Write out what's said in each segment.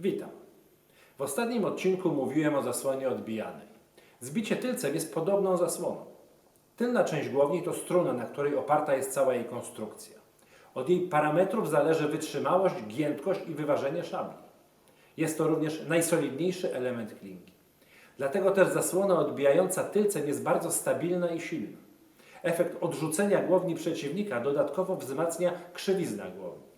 Witam. W ostatnim odcinku mówiłem o zasłonie odbijanej. Zbicie tylcem jest podobną zasłoną. Tylna część głowni to struna, na której oparta jest cała jej konstrukcja. Od jej parametrów zależy wytrzymałość, giętkość i wyważenie szabli. Jest to również najsolidniejszy element klinki. Dlatego też zasłona odbijająca tylcem jest bardzo stabilna i silna. Efekt odrzucenia głowni przeciwnika dodatkowo wzmacnia krzywizna głowni.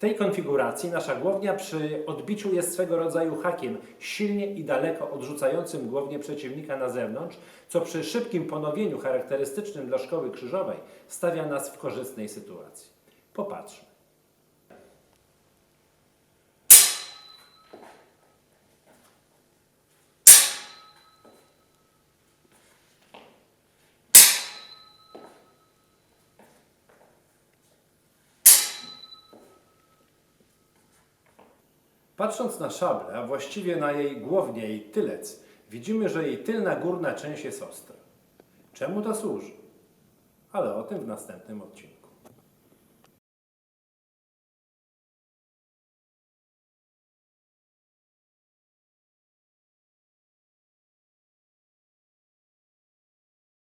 Tej konfiguracji nasza głownia przy odbiciu jest swego rodzaju hakiem, silnie i daleko odrzucającym głownię przeciwnika na zewnątrz, co przy szybkim ponowieniu charakterystycznym dla szkoły krzyżowej stawia nas w korzystnej sytuacji. Popatrzmy. Patrząc na szablę, a właściwie na jej głownię i tylec, widzimy, że jej tylna górna część jest ostra. Czemu to służy? Ale o tym w następnym odcinku.